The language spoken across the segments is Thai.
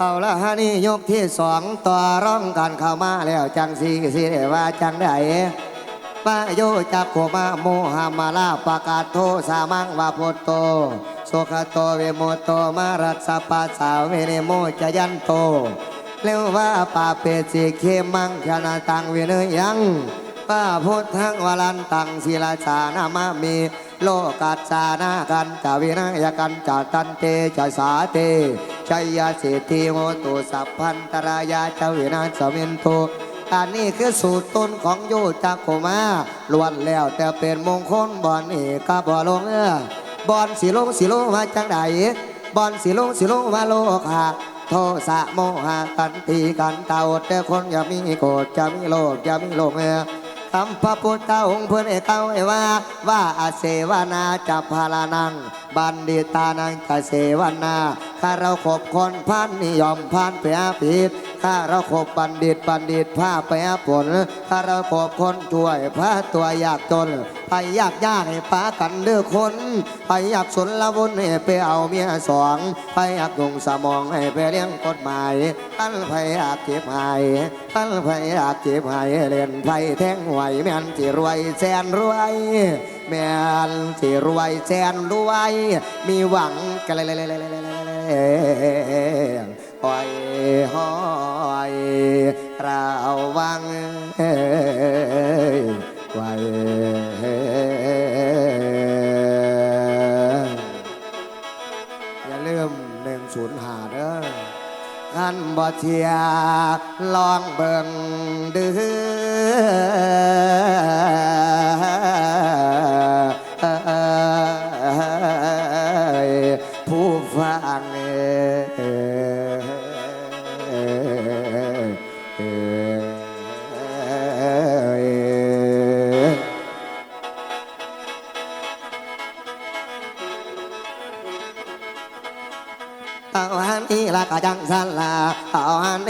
เอาละฮะนี่ยกที่สองต่อร้องกันเข้ามาแล้วจังสีสิได้ว่าจังไดมาโยจักโคมาโมหามาลาปากาศโทสามังวาพุโตโสขโตเวโมโตมารัสปัสสาเวเนโมจยันโตเรียกว่าปาเปสิเคมังชนะตังเวเนยังป้าพุทธังวรันตังศิลาชานามามีโลกัสสานากันจาวินายกันจาตันเตจาสาเต ชัยยาสิทธิโมตุสัพพันตรายาจาวินาสมินตุอันนี้คือสูตรต้นของโยจักโมาล้วนแล้วแต่เป็นมงคลบอนนี่กบอลงเออบอนสิลงสิลงมาจังใดบอนสิลงสิลงมาโลกาโทสะโมหะกันตีกันเต่าแต่คนอย่ามีโกรธจะมีโลภอย่ามีโลภเออคำพระพุทธองค์เพื่อนเอเก้าไอ้ว่า ว่าอาเสวนาจับพาลานัง บันดิตานังจะเสวนา ข้าเราขบคนพันนิยมพันเปียปิดข้าเราขบบัณฑิตบัณฑิตผ้าเปียผลข้าเราขบคนช่วยพระตัวยากจนไปยากยากให้ป้ากันเด้อคนไปอยากสนละวนให้ไปเอาเมียสองไปอยากลงสมองให้ไปเลี้ยงกฎหมายท่านไปอยากเก็บหายท่านไปอยากเก็บหายเล่นไฟแท่งไหวแม่นจีรวยแสนรวยแม่นจีรวยแสนรวย มีหวังกันเลย หอยห้อยเราวังไว้อย่าลืมหนึ่งศูนย์หาเด้อขันบ่เทียลองเบิ่ง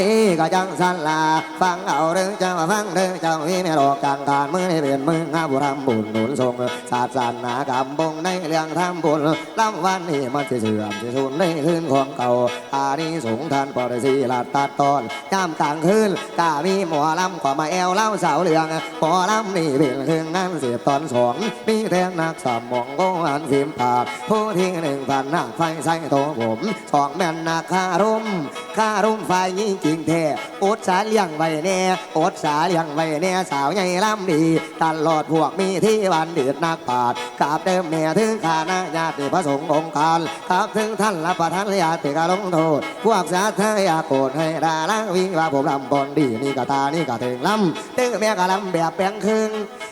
นี้ก็จังสันลา ฟังเอาเรื่องเจ้าฟังเรื่องเจ้าวิเมโลกจังการมือนี่เป็นมืองาบุรำบุญหนุนทรงศาสตร์นากรรมบงในเรื่องทำบุญลำวันนี้มันจะเสื่อมจะสูญในคืนของเก่าอานี้สงท่านปอดสีลาตัดตอนยามกลางคืนกามีหมอลำกว่ามาแอวเล่าสาวเหลืองหมอลำนี่เป็นคืนนั้นเสียบตอนสองมีแทนนักสมองโกอันฟิมปากผู้ที่หนึ่งพันหน้าไฟใส่ตัวผมสองแม่นนาคารุมคารุมไฟยิ่งจริงแท้อุดสาเลี้ยงไว้แน่อดสาเลี้ยงไว้แน่สาวใหญ่ลำดีตลอดพวกมีที่วันเดือดนักปาดกราบเดิมแม่ถึงขานาญาติพระสงฆ์องค์การกราบถึงท่านรับประทานญาติการลงโทษ พวกสาธยาโกรธให้ดาล้างวิ่งว่าผมลำบอนดีนี่กะตานี่กะถึงลำตื้อแม่กะลำแบบแปลงครึ่ง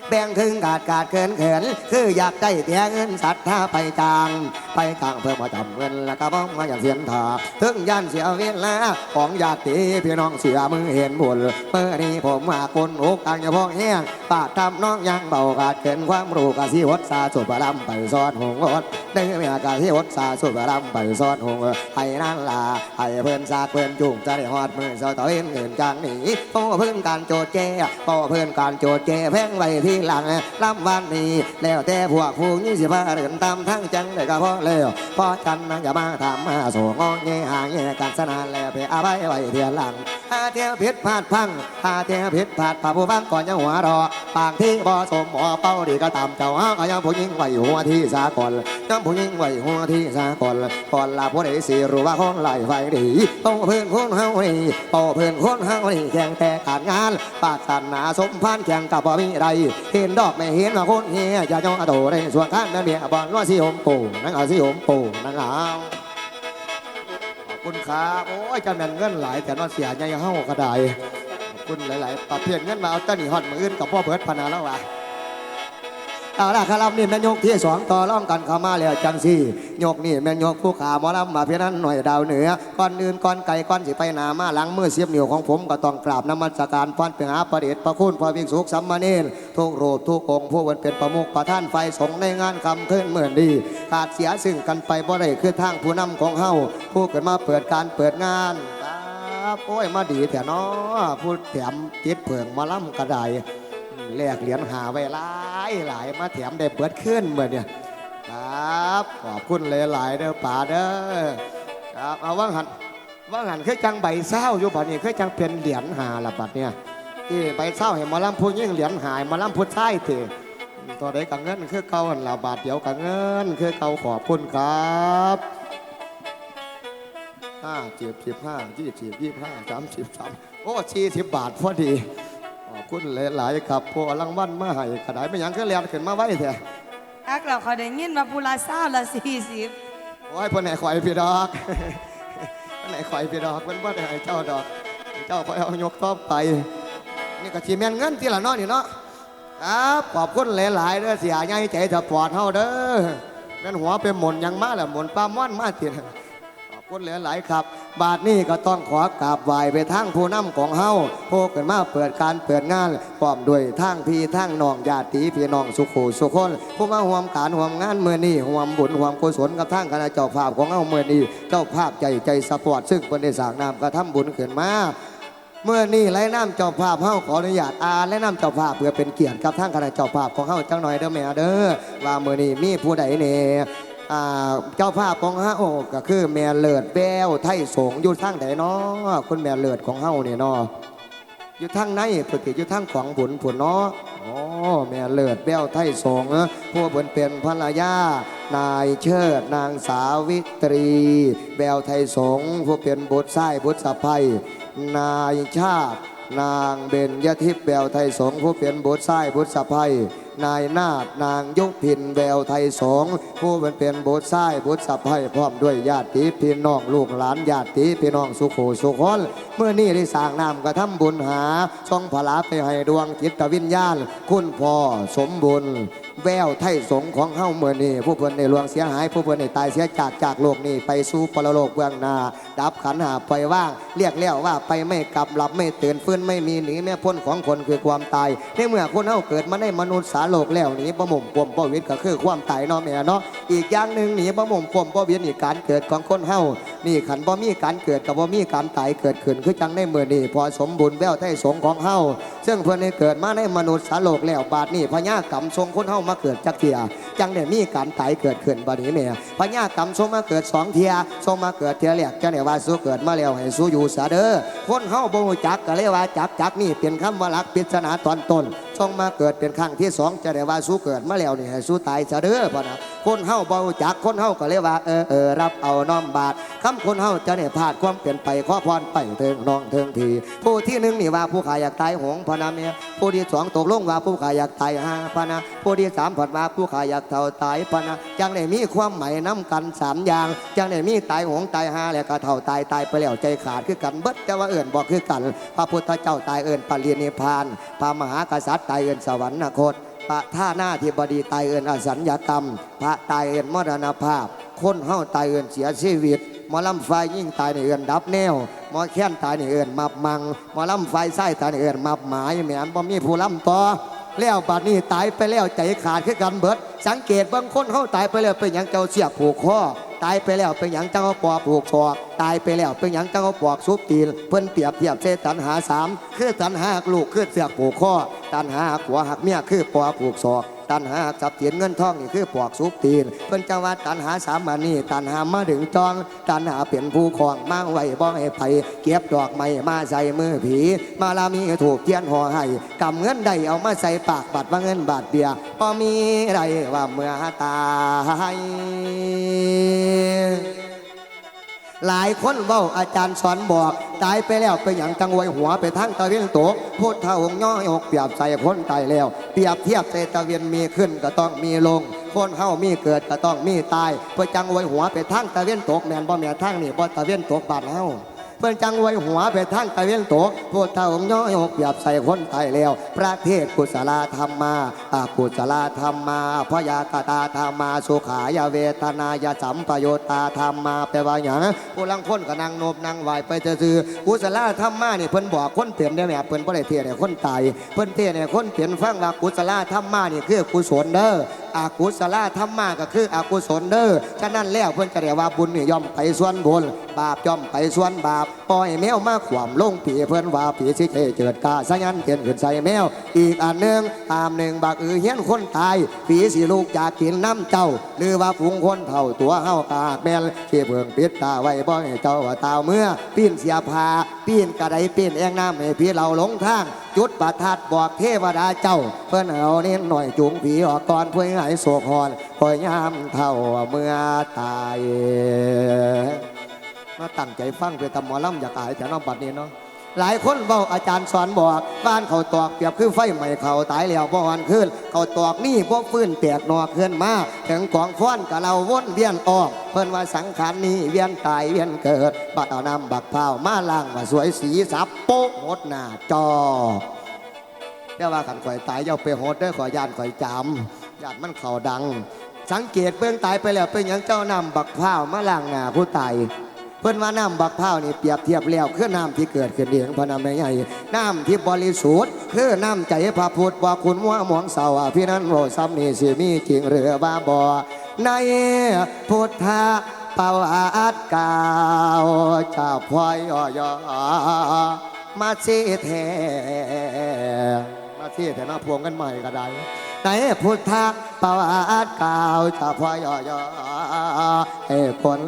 แบ่งครึ่งกาดกาดเขินเขินคืออยากได้เตียเงินสัตว์ถ้าไปจาง ไปกลางเพื่อมาจำเงินแล้วก็บ้องมาอย่างเสียนถาถึงยันเสียเวลาของญาติพี่น้องเสียมือเห็นบุญเมื่อนี้ผมมาคนอกอังอย่าพองแห้งปาดทำน้องยังเบาขาดเกินความรู้กะสิวดสาสุบลำไปซ้อนหงอดได้เมียกะสิวดสาสุบลำไปซ้อนหงให้นั่นล่ะให้เพื่อนสากเพื่อนจุ่มจะได้หอดมือเสาต่อเอ็นเงินจางหนีโอ้เพื่อนการโจดเจ้โอ้เพื่อนการโจดเจ้แพงไว้ที่หลังลำวันนี้แล้วแต่พวกผู้ยี่สิบห้าเดินตามทั้งจังได้ก็พอแล้วพอกันนะอย่ามาทำมาส่งงอแงหางแงกันสนานแล้วไปอาไว้ไว้เทียนหลังหาเทียผิดพลาดพังหาเทียผิดพลาดพาผู้ฟังก่อนยังหัวรอปากที่บ่สมหมอเป้าดีก็ตามเจ้าฮะก็ยังผู้ยิ่งไหวหัวที่สากลยังผู้ยิ่งไหวหัวที่สากลก่อนลาผู้ใดสิรู้ว่าคนไหลไฟดีโตเพื่อนคนเฮานี่โตเพื่อนคนเฮานี่แข่งแต่การงานปาศาสนาสมพันแข่งกับบ่มีไรเห็นดอกไม่เห็นว่าคนเฮียอย่าย่อโตในส่วนข้างนั่นเมียบอลว่าสิหมปู่นั่งเอาสิหมปู่นั่งเอาขอบคุณครับโอ้ยจำแม่นเงินหลายแต่นอนเสียใหญ่เฮาก็ได้ขอบคุณหลาย ๆ ประเภทเงินมาเอาต้นนี่ฮอดมืออื่นกับพ่อเบิร์ดพนาแล้วว่ะ เอาล่ะครับนี่แม่นยกที่สองต่อร่องกันเข้ามาแล้วจังสี่ยกนี่แม่นยกผู้ขาหมอลำมาเพียนั้นหน่อยดาวเหนือก่อนอื่นก่อนไก่ก่อนสิไปหนามาหลังมือเสียบเหนียวของผมก็ต้องกราบน้ำมัสการพรเป็นหาประเดชประคุณพระวิกษุสัมมาเนรทุกโรูปทุกองผู้วันเป็นประมุขประท่านไฟสงในงานคำขึ้นเหมือนดี ขาดเสียซึ่งกันไปบ่ได้คือทางผู้นำของเฮาผู้เกิดมาเปิดการเปิดงานครับโอ้ยมาดีแต่เนาะผู้แถมติดเผิงมาล่ำกระได แลกเหรียญหาไว้หลายหลายมาแถมได้เบิดขึ้นเหมือนเนี่ยครับขอบคุณหลายๆเด้อป่าเด้อครับเอาว่างหันว่างหันเคือจังใบเศร้าอยู่บัดนี้เคือจังเป็นเหรียญหาละบัดเนี่ยที่ใบเศร้าเห็นมาลำพูยิ่งเหรียญหายมาลำพุทธไส้เถตัวใดกับเงินคือเก่าหันละบาทเดียวกับเงินคือเก่าขอบคุณครับห้าเจ็ดสิบห้ายี่สิบยี่ห้าสามสิบสามโอ้สี่สิบบาทพอดี อบคุณหลายๆครับพวกลังวันมาให้ขนาดไม่หยังก็เรียนขึ้นมาไว้แท้อักเราเขาได้ยินมาพูลาเศร้าละสี่สิบโอ้ยเพ่นไหนข่อยพี่ดอกเพ่นไหนข่อยพี่ดอกเพ่นบ่ได้ให้เจ้าดอกให้เจ้าข่อยเอายกต่อไป นี่ก็ชีแม่นเงินที่ละเนาะนี่เนาะครับขอบคุณหลายๆเด้อเสียใหญ่ใจสปอร์ตเฮาเด้อแม่นหัวเป็นหมุนยังมาแหละหมุนปลาม่อนมาติขอบ คุณหลายๆครับ บาทนี้ก็ต้องขอกราบไหว้ไปทางผู้นำของเฮาโพกกันมาเปิดการเปิดงานพร้อมด้วยทางพี่ทางน้องญาติพี่น้องสุขูสุคนผู้มาห่วมการห่วมงานเมื่อนี้ห่วมบุญห่วมกุศลกับทางคณะเจ้าภาพของเฮาเมื่อนี้เจ้าภาพใจใจสปอร์ตซึ่งเป็นได้สร้างนามกระทำบุญขึ้นมาเมื่อนี่ไล่น้ำเจ้าภาพเฮาขออนุญาตอ่านและน้ำเจ้าภาพเพื่อเป็นเกียรติกับทางคณะเจ้าภาพของเฮาจังหน่อยเด้อแม่เด้อว่าเมื่อนี้มีผู้ใดเนี่ย เจ้าภาพของเฮาก็คือแม่เลิศแป้วไทยสงอยู่ทางไหนเนาะคุณแม่เลิศของเฮาเนี่ยเนาะอยู่ทางไหนปกติอยู่ทางของผุนผุนเนาะอ๋อแม่เลิศแป้วไทยสงผู้เพิ่นเป็นภรรยานายเชิดนางสาวิตรีแววไทยสงผู้เป็นบุตรชายบุตรสะใภ้นายชาติ นางเบญยทิพย์แววไทยสงผู้เป็นบุตรชายบุตรสะใภ้ นายนาฏนางยุพินแววไทยสงผู้เป็นเป็นบุตรชายบุตรสะใภ้พร้อมด้วยญาติพี่น้องลูกหลานญาติพี่น้องสุโขสุขนเมื่อนี้ได้สร้างนามกระทำบุญหาช่องผลาไปให้ดวงจิตวิญญาณ คุณพ่อสมบุญแววไทยสงของเฮ้าเมื่อนี้ผู้เพิ่นในหลวงเสียหาย ผู้เพิ่นในตายเสียจากจากโลกนี้ไปสู่ปรโลกเบื้องหน้าดับขันหาไปว่าง เรียกแล้วว่าไปไม่กลับหลับไม่ตื่นฟื้นไม่มีหนีแม่พ้นของคนคือความตายในเมื่อคนเฮาเกิดมาในมนุษย์สาโลกแล้วหนีบ่หม่มปมบ่เวิตก็คือความตายเนาะแม่เนาะอีกอย่างหนึ่งหนีบ่หม่มปมบ่เวิตนี่การเกิดของคนเฮานี่ขันบ่มีการเกิดกับบ่มีการตายเกิดขึ้นคือจังในเมื่อนี้พอสมบูรณ์แววไทยสงของเฮาซึ่งเพิ่อนได้เกิดมาในมนุษย์สาโลกแล้วบาดนี้พญากรรมทรงคนเฮามาเกิดจักเทียจังได้มีการตายเกิดขึ้นบัดนี้แม่พญากรรมทรงมาเกิดสองเทียทรงมาเกิดเทียแรกจังได้ว่าสู้เกิดมาแล้วให้สู้อยู่ซะเด้อคนเฮาบ่รู้จักก็เลยว่าจักจักนี่เป็นคำว่ารักปริศนาตอนต้น ทรงมาเกิดเป็นครั้งที่สองจะได้ว่าสู้เกิดมาแล้วนี่ให้สู้ตายซะเด้อพ่อนะคนเฮาบ่รู้จักคนเฮาก็เลยว่าเออเออรับเอาน้อมบาทคำคนเฮาจะได้พลาดความเปลี่ยนไปขอพรไปเถิงน้องเถิงทีผู้ที่หนึ่งนี่ว่าผู้ขายอยากตายหงพนะเมียผู้ที่สองตกลงว่าผู้ขายอยากตายห้าพนะผู้ที่สามผัดว่าผู้ขายอยากเท่าตายพนะจังได้มีความหมายน้ำกันสามอย่างจังได้มีตายหงตายห้าแล้วก็เท่าตายตายไปแล้วใจขาดคือกันเบิดแต่ว่าเอื่นบอกคือกัน พระพุทธเจ้าตายเอื่นปรินิพพานพระมหากษัตริย์ตายเอื่นสวรรคตพระท่าหน้าที่บดีตายเอื่นอสัญญกรรม พระตายเอื่นมรณภาพ คนเฮาตายเอื่นเสียชีวิตหมอลำไฟยิ่งตายในเอื่นดับแนวหมอแค้นตายในเอื่นมับมังหมอลำไฟไส้ตายในเอื่นมับหมายแหมนบ่มีผู้ลำต่อแล้วบัดนี้ตายไปแล้วใจขาดคือกันเบิด สังเกตบางคนเขาตายไปแล้วเป็นอย่างเจ้าเสียผูกคอ ตายไปแล้วเป็นอย่างเจ้าปอบผูกศอกตายไปแล้วเป็นอย่างเจ้าปอกซุปตีนเพิ่นเปรียบเทียบเสตันหาสามคือตันหาหักลูกคือเสียบผูกคอตันหาหักหัวหักเมียคือปอผูกศอกตันหาทรัพย์สินเงินทองนี่คือปอกซุปตีนเพิ่นจังว่าตันหาสามมานี่ตันหามาถึงจอง ตันหาเป็นผู้คองมาไว้บ่ให้ไผเก็บดอกไม้มาใส่มือผี มาลามีถูกเทียนห่อให้กำเงินใดเอามาใส่ปากบัตรว่าเงินบาทเดียพอมีไรว่าเมื่อตาย หลายคนเว้าอาจารย์สอนบอก ตายไปแล้วไปอย่างจังไวยหัวไปทั้งตะเวียนตกพุทธองย่อยอกเปรียบใส่คนตายแล้ว เปรียบเทียบใส่ตะเวียนมีขึ้นก็ต้องมีลงคนเฮามีเกิดก็ต้องมีตายเพื่อจังไวยหัวไปทั้งตะเวียนตกแม่นบ่แม่นทางนี่บ่ตะเวียนตกบาดเฮา เพื่อนจังไว้หัวไปทางตะเวียนตกพวกเท่าองย่อยอกเปรียบใส่คนตายแล้ว ประเทศกุศลธรรมมาอากุศลธรรมมาพยากตาธรรมมาสุขายาเวทนายสัมปโยตาธรรมมาแปลว่าอย่างผู้ลังคนก็นั่งโนบนั่งไหวไปจะซื้อกุศลธรรมมาเนี่ยเพิ่นบอกคนเปลี่ยนได้ไหมเพิ่นบ่ได้เทศน์ให้คนตายเพิ่นเทศน์ให้คนเปลี่ยนฟังว่ากุศลธรรมมาเนี่ยคือกุศลเด้ออากุศลธรรมะก็คืออากุศลเด้อฉะนั้นแล้วเพิ่นก็เรียกว่าบุญนี่ย่อมไปส่วนบุญบาปย่อมไปส่วนบาปปล่อยแมวมาขวามลงผีเพิ่อนว่าผีสิเคเจิดกาสยันเกินขึ้นใส่แมว อีกอันหนึ่งตามหนึ่งบักอือเฮียนคนตายผีสิลูกอยากกินน้ำเจ้า หรือว่าฝูงคนเท่าตัวเฮากาแมนที่เพิ่งปิดตาไว้บ่ให้เจ้าว่าตาเมื่อปีนเสียพาปีนกระไดปีนแองน้ำให้พี่เราหลงทาง จุดประทัดบอกเทวดาเจ้า เพื่อนเอาเน้นหน่อยจุงผีออกก่อนเพื่อให้โศกหอนคอยยามเท่าเมื่อตาย มาตั้งใจฟังไปตำหมอลำอยากอายแต่น้องบัดนี้เนาะหลายคนเบาอาจารย์สอนบอกบ้านเขาตอกเปรียบคือไฟใหม่เขาตายแล้วบ่วันขึ้น เขาตอกนี่พวกฟื้นแตกหนอกขึ้นมาถึงกองฟ้อนกับเราวนเวียนออก เพิ่นว่าสังขารนี้เวียนตายเวียนเกิดบัดเอาน้ำบักเผาวมาล่างว่าสวยสีสับโป๊ะหมดหน้าจอแต่ว่าขันข่อยตายอย่าไปโหดด้อขอยานข่อยจำยานมันเข่าดัง สังเกตเบื้องตายไปแล้วเป็นอย่างเจ้านำบักพร้าวมาล่างหน้าผู้ตาย เพิ่นว่าน้ำบักพร้าวนี่เปรียบเทียบแล้วคือน้ำที่เกิดขึ้นเองพระนามใหญ่น้ำที่บริสุทธิ์คือน้ำใจพระพุทธว่าคุณว่าหมองเสาพี่นั้นโรซ้ำนี่สิมีจริงหรือบ้าบอในพุทธประวัติกาวเจ้าพลอยอยอมาเสีแทมาเสีแทมาพวงกันใหม่ก็ได้ในพุทธประวัติกล่าวจะพอยอยอให้คน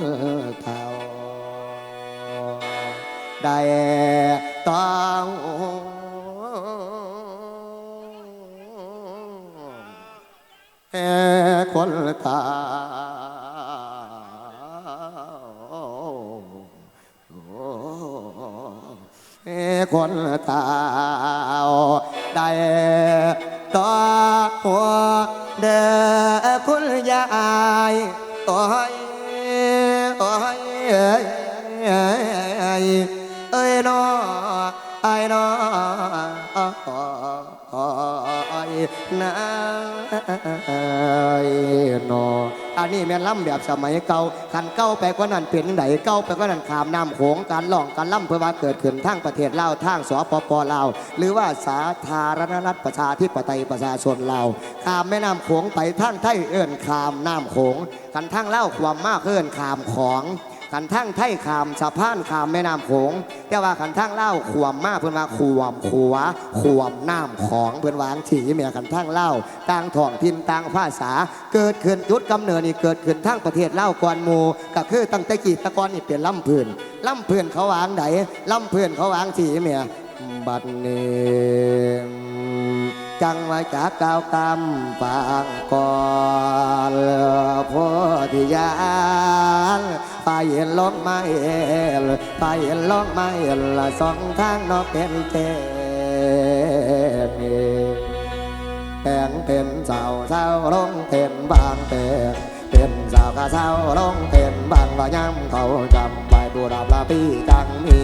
เท่า ได้ต้องให้คนเท่าคนตาได้ต่อหัวเด้อคุณยายโอ้ย นะไอ้นออันนี้แม่นล่ำแบบสมัยเก่าคันเก่าไปกว่านั้นเป็นไหนเก่าไปกว่านั้นขามน้ำโขงการล่องการล่ำเพื่อว่าเกิดขึ้นทั้งประเทศลาวทั้งสปปลาวหรือว่าสาธารณรัฐประชาธิปไตยประชาชนลาวขามแม่น้ำโขงไปทั้งไทยเอิ้นขามน้ำโขงกันทั้งเล่าความมากเอิ้นขามของ ขันทั้งไทยขามสะพานขามแม่น้ำโขงแต่ว่าขันทั้งเล่าขวมมากเพื่อนว่าขวมขัวขวมน้ำของเพื่อนวาจังถีแม่ขันทั้งเล่าต่างท้องถิ่นต่างภาษา เกิดขึ้นจุดกำเนิดนี่เกิดขึ้นทั้งประเทศเล่าก่อนหมูก็คือตั้งแต่กีตะกอนนี่เป็นลำพื้นลำพื้นเขาวางไหนลำพื้นเขาวางถีแม่บัดนี้จังว่าจากกล่าวกรรมปางก่อนโพธิญาณ ไปเห็นลงไม่เห็นไปเห็นลงไม่เห็นลสองทางนอกเป็นเต็มแปงเป็นเจ้าเจ้าลงเป็นบางเป็นเป็นเจ้ากะเจ้าลงเป็นบางว่าย้ำเขาจำใบบูราบลาปีจังมี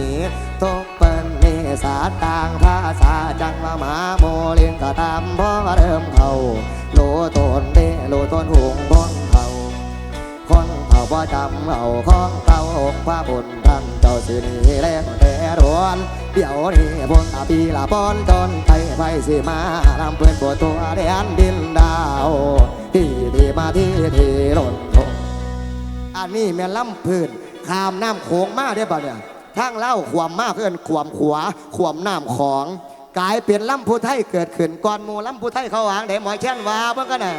ทุกเป็นมีสาต่างภาษาจังว่าหมาโมเลียงก็ตามพ่อเริ่มเขาโลตนเดโลตนหง บ่จำเอาของเก่าค์พระบุญท่านเจ้าสินีแล้วแต่รวนเดี๋ยวนี้พนตาปีละปอนจนไปไปสิมาลำเพื่อนปวดตัวแดนดินดาว ที่ที่มาที่ที่หล่นทงอันนี้แม่ลำพื้นขามน้ำโขงมาได้ป่ะเนี่ยทางเล่าขวามมากเพื่อนขวามขวาขวามน้ำของกลายเป็นลำผู้ไทยเกิดขึ้นก่อนมูลำผู้ไทยเขาวางได้หมอยแช่นว่าเพื่อนกันน่ะ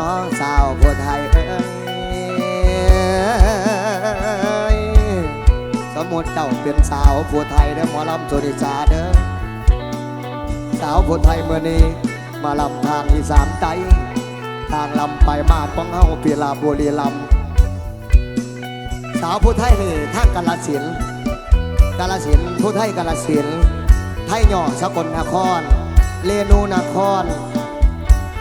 น้องสาวผู้ไทยเอ้ยสมมุติเจ้าเป็นสาวผู้ไทยเด้อหมอลำสุนิสาเด้อสาวผู้ไทยเมื่อนี้มาลำทางอีสานใจทางลำไปมาดป้องเฮาปีลาบุรีลำสาวผู้ไทยนี่ทางกาลสินกาลสินผู้ไทยกาลสินไทยหย่อสกลนครเรนูนคร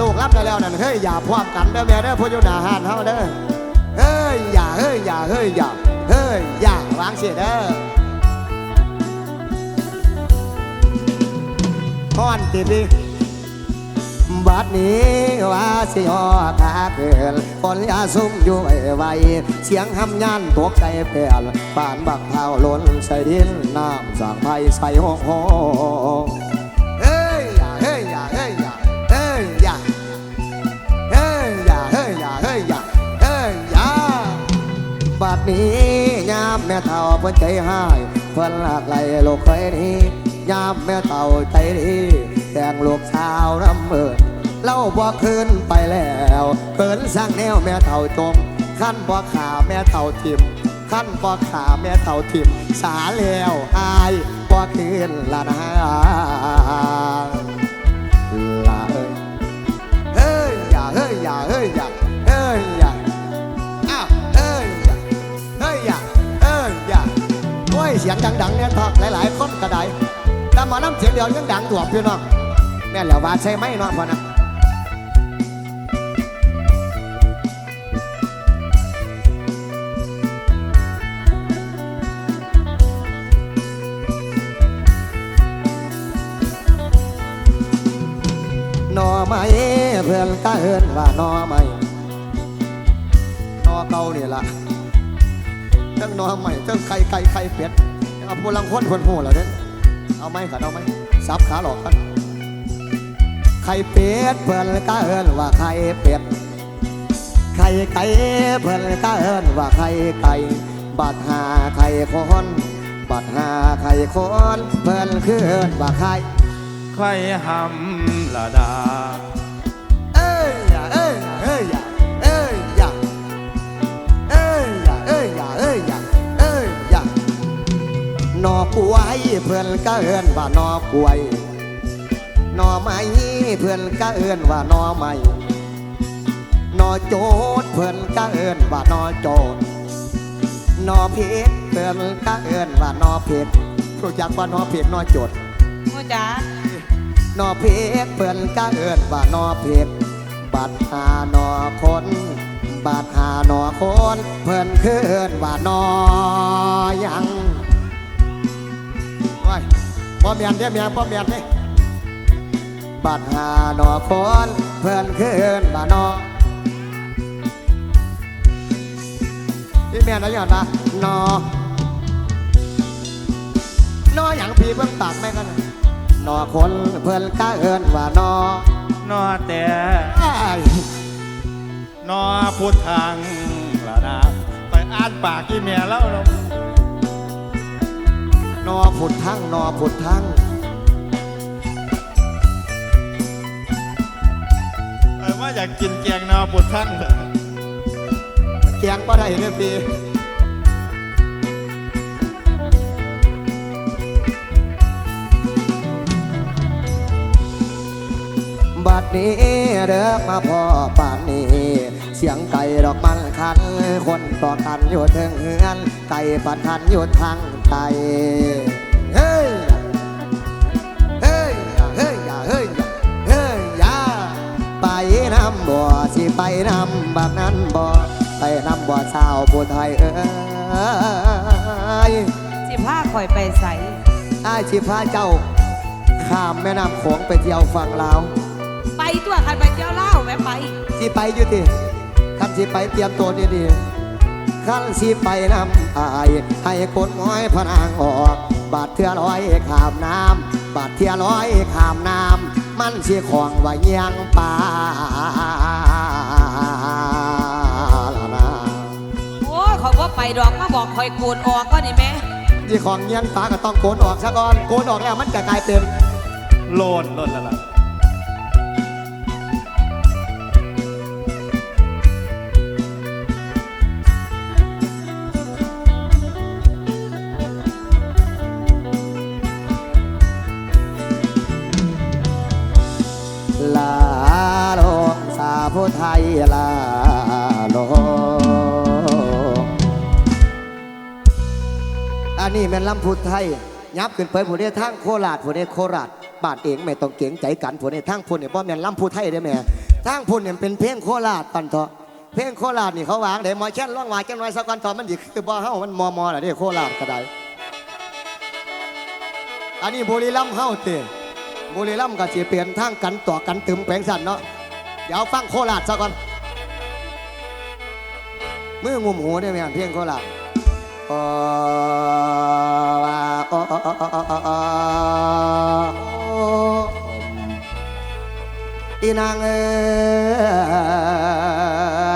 นอลาทานผู้ฟังเอ้เฮ้ยอย่าพร้อมกันเด้อแม่เด้อผู้อยู่หน้าหานเฮาเด้อเฮ้ยอย่าเฮ้ยอย่าเฮ้ยอย่าเฮ้ยอย่าวางเสียเด้อฮ้อนติดดิบัดนี้ว่าสิฮอดทาเกินคนยาซุ่มอยู่ไว้ไว้เสียงห้ำยานตกใจแผ่นป่านบักเท้าล้นใส่ดินน้ำสางไฟใส่ห้องห้อง นี้ยามแม่เฒ่าเพิ่นใจหายเพิ่นหลากไหลโลกเคยนี้ยามแม่เฒ่าใจดีแต่งลูกสาวน้ำเอินเล่าบ่คืนไปแล้วเกินสร้างแนวแม่เฒ่าจมขั้นบ่ขาแม่เฒ่าทิมขั้นบ่ขาแม่เฒ่าทิมสาแล้วอายบ่คืนละนะ เสียงดังๆเนี่ยทอกหลายๆคนก็ได้แต่หมาน้ำเสียงเดียวยังดังตัวพี่น้องแม่นแล้วว่าใช่ไหมเนาะพ่อนะนอไม้เพื่อนก็เอินว่านอไม้หนอเก่านี่ล่ะ งนอใหม่ทั้งไข่ไก่ไข่เป็ดเอาพลังคนคนหูแล้วเด้อเอาไหมขันเอาไหมซับขาหลอกกันไข่เป็ดเพื่อนก็เอินว่าไข่เป็ดไข่ไก่เพื่อนก็เอินว่าไข่ไก่บัดหาไข่คนบัดหาไข่คนเพื่อนคือเอินว่าไข่ใครหำละดา นอกล้วยเพื่อนก็เอิ้นว่านอกล้วยหนอไม้เพื่อนก็เอิ้นว่านอไม้หนอโจดเพื่อนก็เอิ้นว่านอโจดหนอเพชรเพื่อนก็เอิ้นว่านอเพชรรู้จักว่านอเพชรนอโจดโมจ๋านอเพกเปิ้นก็เอิ้นว่านอเพกบัดหานอคนบัดหานอคนเพิ่นคือเอิ้นว่านอหยัง ว้ายบ่แม่นเด้แม่บ่แม่นเด้บัดหาหนอคนเพิ่นคือเอิ้นว่านอพี่แม่นไรอย่างนะนอนอหยังพี่เบิ่งปากแม่กันน่อคนเพิ่อนก็เอินว่านอนอแต่นอพุทธังละดาไปอ่านปากที่เมียแล้วเนาะ นอผุดทั้งนอผุดทั้งเออว่าอยากกินแกงนอพุทธังเหรอเกียงบ่ได้เด้อพี่บัดนี้เด้อมาพ่อป่านนี้ เสียงไก่ดอกมันคัน คนต่อกันอยู่ถึงเฮือนไก่ปัดคันอยู่ทางไตเฮ้ยเฮ้ยอย่าเฮ้ยอย่าเฮ้ยอย่าเฮ้ยอย่าไปน้ำบ่อสิไปน้ำแบบนั้นบ่ไปน้ำบ่อสาวผู้ไทยเอ้ยสิพาข่อยไปใส่อ้ายสิพาเจ้าข้ามแม่น้ำโขงไปเที่ยวฝั่งลาวไปตัวคันไปเจ้าเล่าแม่ไปสิไปอยู่ติคัน สิไปเตรียมตัวดีๆคันสิไปน้ำอาย ให้คนง้อยพนางออก บาดเทือร้อยข้ามน้ำบาดเทือร้อยข้ามน้ำมันสิของว่าเยียงป่าละนะโอ้ยเขาว่าไปดอกมาบอกข่อยโกนออกก็นี่แม่ที่ของเยียงป่าก็ต้องโกนออกซะก่อนโกนออกแล้วมันจะกลายเป็นโลดโลดละล่ะ ยลาลงอันนี้แม่นลำพูดไทย ยับขึ้นไปผู้ใดทางโคราชผู้ใดโคราชบาดเองไม่ต้องเก่งใจกันผู้ใดทางผู้นี่บ่แม่นลำพูดไทยได้แม่ทางพุ่นเนี่ยเป็นเพลงโคราชปันเถาะเพลงโคราชนี่เขาวางเดี๋ยวมอแช่นร้องวางแช่นไว้สักวันเถาะมันดิคือบ่เฮามันมอมอแหละนี่โคราชก็ได้อันนี้บุรีรัมย์เฮาเตบุรีรัมย์ก็สิเปลี่ยนทางกันต่อกันตึมแปลงสันเนาะเดี๋ยวฟังโคราชซะก่อน เมื่องุมหูได้ไหมเพลงโคราชโอ้ว่าโอ้โอ้โอ้โอ้โอ้โอ้อีนางเอ้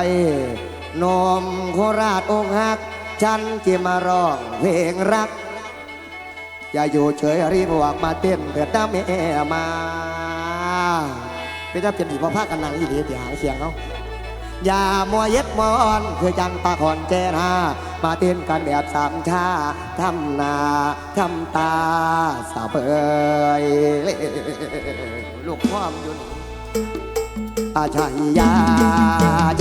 ยนมโคราชองค์หัก ฉันจะมาร้องเพลงรัก อย่าอยู่เฉยรีบออกมาเต้นเถิดน้าแม่มาไม่ถ้าเป็นผีพ่อภาคกันนังอีเดีที่หางเสียงเขา อย่ามัวเย็ดมอนคือจังปากหอนเจนามาเต้นกันแบบสามชาทำนาทำตาสาวเปยลูกพ่อมอยุนอาชัยยา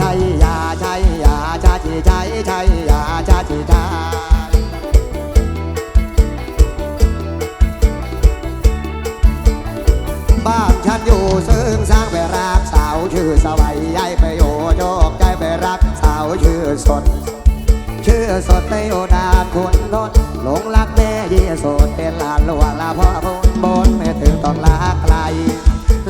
ชัยยาชัยยาชาชิชัยชัยยาชาชิชัยบ้านฉันอยู่ซึ่งสร้างไปรักสาวชื่อสวัยยายไปอยู่ โจกใจไปรักสาวชื่อสด ชื่อสดในโอดาคุณนนหลงรักแม่ยี่สดเป็นหลานหลวงลาพ่อพุนบนไม่ถึงต้องลาไกล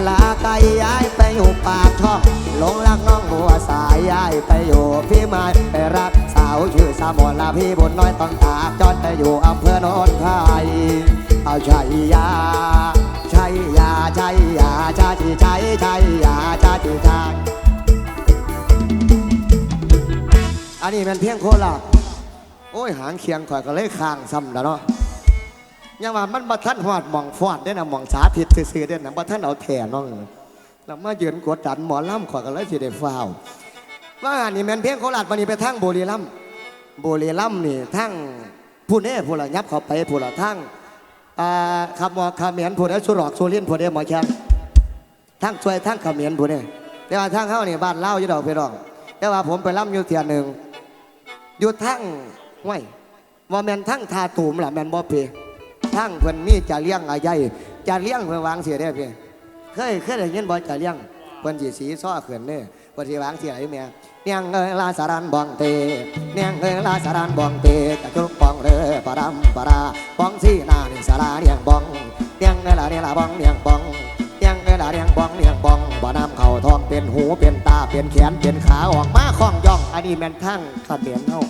ลาไกลย้ายไปอยู่ปากช่องหลงรักน้องบัวสายย้ายไปอยู่พี่ไม้ไปรักสาวชื่อสามนลาพี่บุญน้อยต้องตากจอดไปอยู่อำเภอโนนไทยเอาชัยยาชัยยาชัยยาชาชิชัยชัยยาชาชิชัย อันนี้เป็นเพียงโคราชโอ้ยหางเคียงข่อยก็เลยคางซ้ำแล้วเนาะยังว่ามันบัท่านหอดหมองฟอดได้นะหมองสาธิตซื่อๆได้นะบัท่านเอาแถน้องแล้วมาเยือนกดดันหมอล่ำข่อยก็เลยสิได้ฟ้าวว่าอันนี้แม่นเพียงโคราชวันนี้ไปทางบุรีรัมย์บุรีรัมย์นี่ทั้งผู้เน่ผู้ละยับเขาไปผู้ละทั้งอ่าคำว่าขมิ้นผู้ใดสุรอกสุรินผู้ใดหมอแคนทั้งช่วยทั้งขมิ้นผู้ใดแต่ว่าทั้งเขานี่บ้านเล่าอยู่ดอกพี่น้องแต่ว่าผมไปล่ำอยู่เทียนหนึ่ง อยู่ทั้งห้วยว่าแมนทั้งทาตูมล่ะแมนบ่เปทั้งเพิ่นมีจะเลี้ยงอะไรจะเลี้ยงเพิ่นวางเสียได้เพี่เคยเคยได้ยินบ่จะเลี้ยงเพิ่นสิสีซ้อเขื่อนเด้อเพิ่นสิวางเสียไอ้แม่เนียงเอ้ยลาสารันบองเตเนียงเอ้ยลาสารันบองเตกะจุกปองเรือปะดำปะดาบองสีนานี่สาราเนียงบองเนียงเอ้ยลาเนียงลาบองเนียงบอง ลาเนียงบองเนียงบองบ่น้ำเข่าทองเป็นหูเป็นตาเป็นแขนเป็นขาออกมาคล้องย่อง อันนี้แม่นทั้งขเมียนเฮา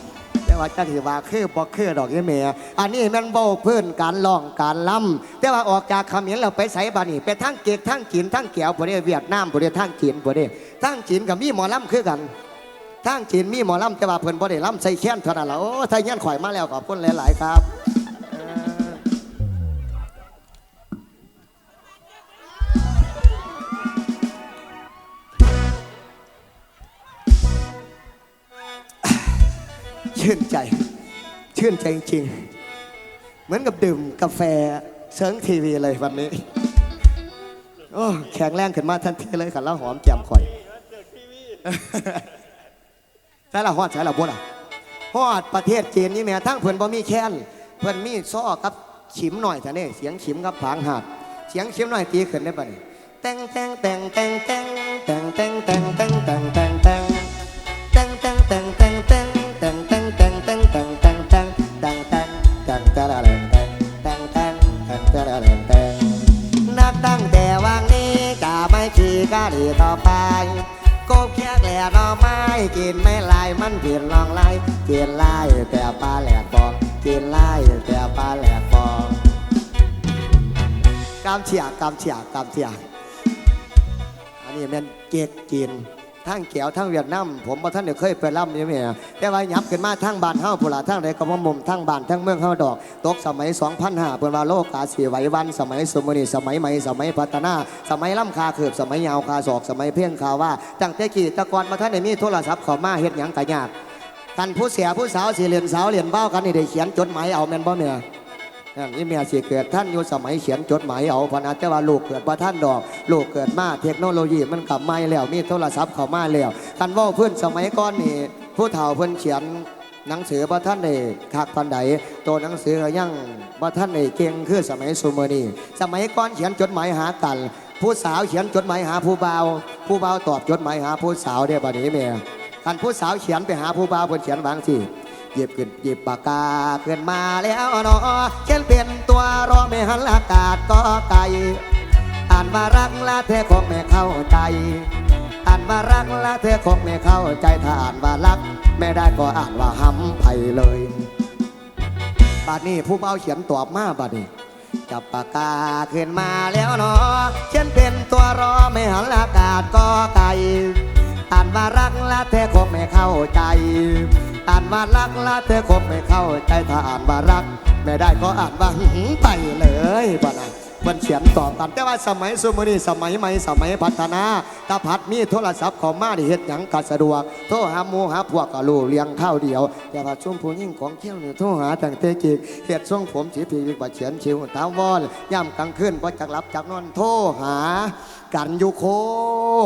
แต่ว่าจักสิว่าคือบ่คือดอกยี่เมียอันนี้แมันเบ้าพื้นการร้องการล้ำแต่ว่าออกจากเขมิ้นเราไปใส่บานี่ไปทั้งเกกทั้งจีนทั้งเกียวบ่ได้เวียดนามบ่ได้ทั้งจีนบ่ได้ทั้งจีนกับมีหมอลำคือกันทั้งจีนมีหมอลำแต่ว่าเพิ่นบ่ได้ลำใส่แค้นเท่านั้นล่ะโอ้ไทยเงี้ยนข่อยมาแล้วขอบคุณหลายๆครับ ชื่นใจ ชื่นใจจริงๆเหมือนกับดื่มกาแฟเซิร์งทีวีเลยวันนี้ โอ้แข็งแรงขึ้นมาทันทีเลยขันแล้วหอมแจ่มข่อยใช่ละฮอดใช่ละบุญอะฮอดประเทศจีนนี่แม่ทั้งเพื่อนบ่มีแค้นเพื่อนมีซ้อกับฉิมหน่อยแต่เนี่ยเสียงฉิมกับผางหาดเสียงฉิมหน่อยตีขึ้นได้ปะนี่แตงแตงแตงแตงแตงแตงแตงแตงแตงแตงแตงแตง ดีต่อไปกบเคียกแหล่ดอกไม้กินไม่ลายมันกินลองไล่กินไล่แต่ปลาแหลกฟองกินไล่แต่ปลาแหลกฟองกำเฉียกกำเฉียกกำเฉียกอันนี้มันเกกกิน ทั้งเกียวทั้งเวียดนามผมบ่ท่านเดี๋ยวเคยไปล่ำนี่แม่แต่ว่ายับขึ้นมาทั้งบ้านเฮาพุละทั้งใดก็บ่มุมทั้งบ้านทั้งเมืองเฮาดอก ตกสมัย2005เพิ่นว่าโลกาสีไหววันสมัยสมุนีสมัยใหม่สมัยพัฒนา สมัยล่ำคาเขือบสมัยยาวคาศอกสมัยเพ่งคาว่าตั้งแต่กี่ตะกอนมาท่านได้มีโทรศัพท์เข้ามาเฮ็ดหยังกะยากกันผู้เสียผู้สาวสิเรียนสาวเรียนเบ้ากันนี่ได้เขียนจดหมายเอาแม่นบ่แม่นั่ นี่แม่สิเกิดท่านอยู่สมัยเขียนจดหมายเอาพะนะแต่ว่าลูกเกิดบ่ท่านดอก ลูกเกิดมาเทคโนโลยีมันกลับมาแล้วมีโทรศัพท์เข้ามาแล้วกันว่าเพื่อนสมัยก่อนนี่ผู้เฒ่าเพิ่อนเขียนหนังสือบ่ท่านได้คักพันใดตัวหนังสือก็ยังบ่ท่านได้เก่งคือสมัยซุมนีสมัยก่อนเขียนจดหมายหากันผู้สาวเขียนจดหมายหาผู้บ่าว ผู้บ่าวตอบจดหมายหาผู้สาวเด้อบัดนี้แม่คันผู้สาวเขียนไปหาผู้บ่าวเพิ่อนเขียนวางสิ หยิบขึ้นหยิบปากกาขึ้นมาแล้วเนาะเขียนเป็นตัวรอไม่หันอากาศก็ไกลอ่านว่ารักและเธอคงไม่เข้าใจ อ่านว่ารักและเธอคงไม่เข้าใจถ้าอ่านว่ารัก ไม่ได้ก็อ่านว่าห้ำไปเลยบัดนี้ผู้เบาเขียนตอบมาบัดนี้จับปากกาขึ้นมาแล้วเนาะเขียนเป็นตัวรอไม่หันอากาศก็ไกล อ่านว่ารักและเธอคงไม่เข้าใจ อ่านว่ารักและเธอคงไม่เข้าใจถ้าอ่านว่ารัก ไม่ได้ก็อ่านว่าหึงไปเลยบ่นะมันเขียนตอบกันแต่ว่าสมัยสมัยนี้สมัยใหม่สมัยพัฒนาตาพัดมีโทรศัพท์ของมาได้เฮ็ดหยังกัสะดวกโทรหาหมูหาพวกก็รู้เลี้ยงข้าวเดียวแต่ว่าช่วงผู้ยิ่งของเที่ยวนี่โทรหาแตั้งแต่กิกเฮ็ดช่วงผมสีพีวิกบัดเขียนชิวตาวอนย่ำกลางคืนบ่จักหลับจักนอนโทรหา กันอยู่โค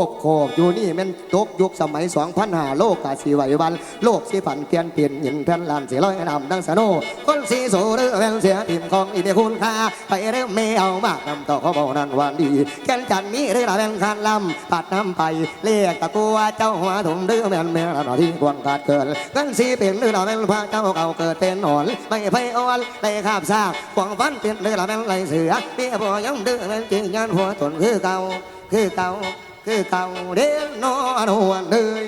กโคกอยู่นี่แม่นตกยุคสมัยสองพันหาโลกกาสีไหววัน โลกสีฝันเปลี่ยนเปลี่ยนหินแผ่นลานสีลอยนำดังสะโนคนสีโซเรือแว่นเสียทิมของอีเดคุณค่าไปเริ่มไม่เอามากนำต่อเขาบอกนั่นวันดีแก่นจันมีเรือแว่นคานลำปัดน้ำไปเรียกตะกัวเจ้าหัวถุงเรือแม่นแม่หน้าที่ควงขาดเกินกันสีเป็นเรือแว่นพระเจ้าเก่าเกิดเป็นหนอนไม่ไฟอ่อนได้ขาบซากควงฟันเป็นเรือแว่นไหลเสือเบี้ยบ่ยังเรือแว่นจริงยันหัวตนคือเก่า คือเก่าคือเก่าเด่นนอนหัวเลย